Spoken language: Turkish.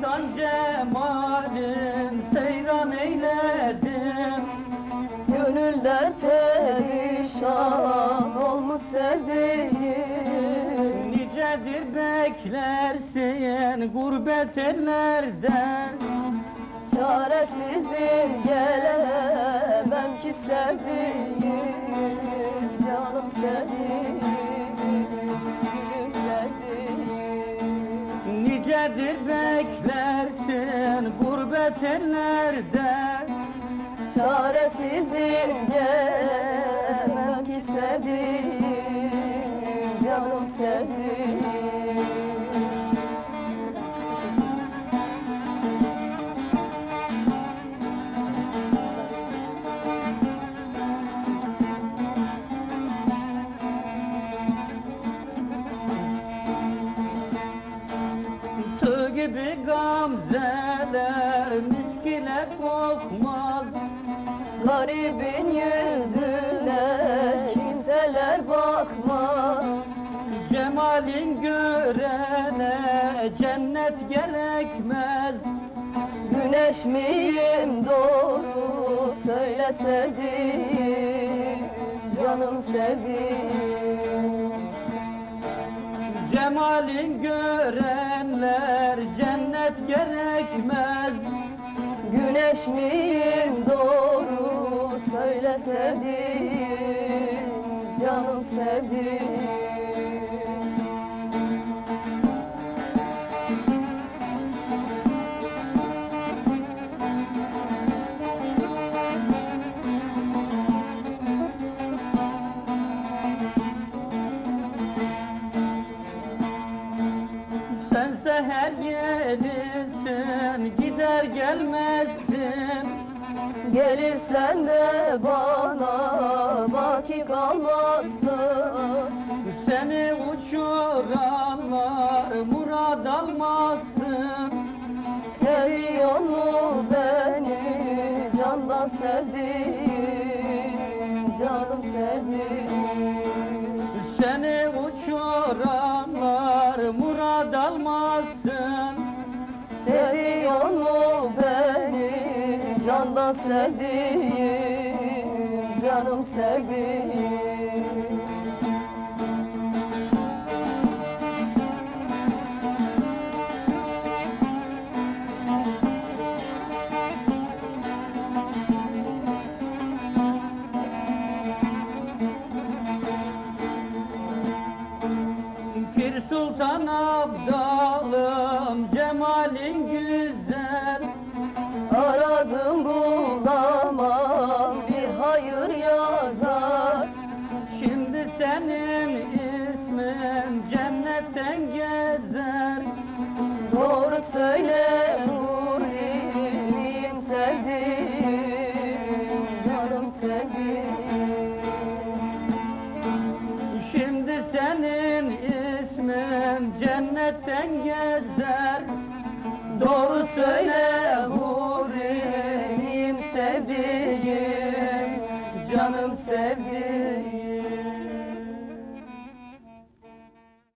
Uzaktan cemalin seyran eyledim. Gönüller perişan olmuş sevdiğim. Nicedir beklersin gurbet ellerden. Çaresizim gelemem ki sevdiğim Nicedir beklersin gurbet ellerden Çaresizim gelemem ki sevdiğim Canım sevdiğim gibi gamzeler miskile kokmaz. Garibin yüzüne kimseler bakmaz. Cemalin görene cennet gerekmez. Güneş miyim doğru söyle sevdiğim Canım sevdiğim Cemalin görenler cennet gerekmez. Güneş miyim? Doğru söyle sevdiğim Canım sevdiğim Seher gelirsin gider gelmezsin. Gelirsen de bana baki kalmazsın Seni uçuranlar murad almazsın Seviyor mu beni candan sevdiğim Canım sevdiğim Seni uçuranlar Mu beni candan sevdiğim Canım sevdiğim. Sultan güzeli yazar. Şimdi senin ismin cennetten gezer. Doğru söyle Huri'nin sevdiğim Canım sevdiğim. Şimdi senin ismin cennetten gezer. Doğru söyle Huri'nin